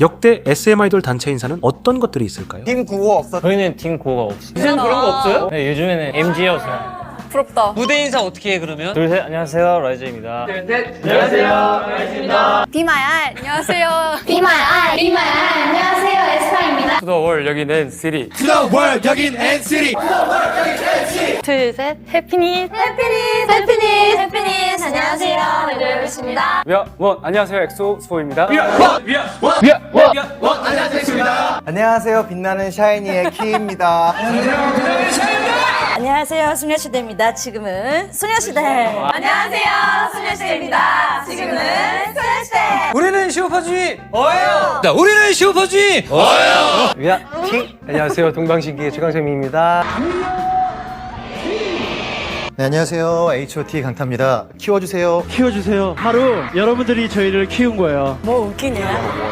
역대 SM 아이돌 단체 인사는 어떤 것들이 있을까요? 팀 구호 없었. 저희는 팀 고가 없어요. 요즘 그런 거 없어요? 네, 요즘에는 MG여서. 부럽다. 무대 인사 어떻게 해 그러면? 둘, 셋, 안녕하세요. 라이즈입니다. 비마야 안녕하세요. 비마야, 비마야. 안녕하세요, 에스파입니다. 투더월 여기는 시리. 둘, 셋. 해피니. 해피니스, 해피니스, 해피니스. 안녕하세요, 레드벨벳입니다. 위아, 원, 안녕하세요. 엑소 스포입니다. 안녕하세요. 빛나는 샤이니의 키입니다. 안녕하세요 소녀시대입니다 지금은 소녀시대 안녕하세요, 소녀시대입니다. 지금은 소녀시대. 우리는 시오파주의 어예요. 자, 우리는 시오파주의 위아, 티. 안녕하세요. 동방신기의 최강재민입니다. 네, 안녕하세요. H.O.T 강타입니다. 키워주세요. 키워주세요. 하루 여러분들이 저희를 키운 거예요. 뭐 웃기냐